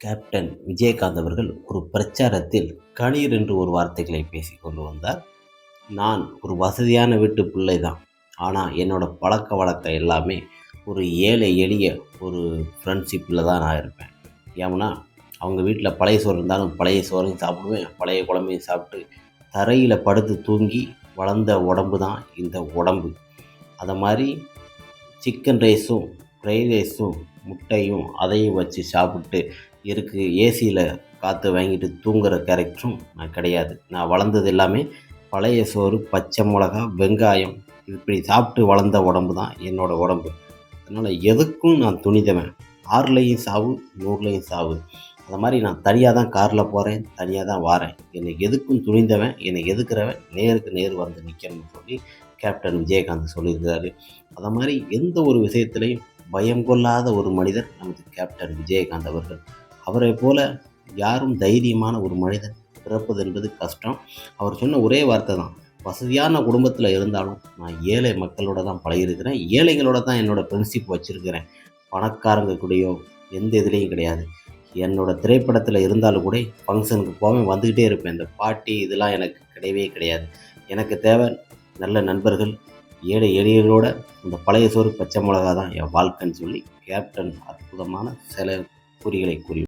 Captain Vijayakanth அவர்கள் ஒரு பிரச்சாரத்தில் கணீர் என்று ஒரு வார்த்தைகளை பேசி கொண்டு வந்தார். நான் ஒரு வசதியான வீட்டு பிள்ளை தான் ஆனால் என்னோடய பழக்க வழக்கம் எல்லாமே ஒரு ஏழை எளிய ஒரு ஃப்ரெண்ட்ஷிப்பில் தான் நான் இருப்பேன். ஏன்னா அவங்க வீட்டில் பழைய சோறு இருந்தாலும் பழைய சோறையும் சாப்பிடுவேன். பழைய குழம்பையும் சாப்பிட்டு தரையில் படுத்து தூங்கி வளர்ந்த உடம்பு தான் இந்த உடம்பு. அதை மாதிரி சிக்கன் ரைஸும் ஃப்ரைட் ரைஸும் முட்டையும் அதையும் வச்சு சாப்பிட்டு இருக்கு. ஏசியில் காற்று வாங்கிட்டு தூங்குகிற கேரக்டரும் நான் கிடையாது. நான் வளர்ந்தது எல்லாமே பழைய சோறு பச்சை மிளகா வெங்காயம் இப்படி சாப்பிட்டு வளர்ந்த உடம்பு தான் என்னோடய உடம்பு. அதனால் எதுக்கும் நான் துணிதவன். ஆறுலையும் சாவு நூறுலையும் சாவு. அந்த மாதிரி நான் தனியாக தான் காரில் போகிறேன் தனியாக தான் வாரேன். என்னை எதுக்கும் துணிந்தவன் என்னை எதுக்குறவன் நேருக்கு நேர் வந்து நிற்கணும்னு சொல்லி கேப்டன் விஜயகாந்த் சொல்லியிருக்கிறாரு. அதை மாதிரி எந்த ஒரு விஷயத்துலையும் பயம் கொள்ளாத ஒரு மனிதர் நமது கேப்டன் விஜயகாந்த் அவர்கள். அவரை போல யாரும் தைரியமான ஒரு மனிதன் பிறப்பது என்பது கஷ்டம். அவர் சொன்ன ஒரே வார்த்தை தான் வசதியான குடும்பத்தில் இருந்தாலும் நான் ஏழை மக்களோட தான் பழகிருக்கிறேன் ஏழைகளோட தான் என்னோடய ஃப்ரெண்ட்ஷிப் வச்சுருக்கிறேன். பணக்காரங்க கூடயோ எந்த இதுலேயும் கிடையாது. என்னோடய திரைப்படத்தில் இருந்தாலும் கூட ஃபங்க்ஷனுக்கு போவேன் வந்துக்கிட்டே இருப்பேன். இந்த பாட்டி இதெல்லாம் எனக்கு கிடையவே கிடையாது. எனக்கு தேவை நல்ல நண்பர்கள் ஏழை எளியர்களோட இந்த பழைய சோறு பச்சை மிளகா தான் என் வாழ்க்கைன்னு சொல்லி கேப்டன் அற்புதமான சில குறிகளை கூறி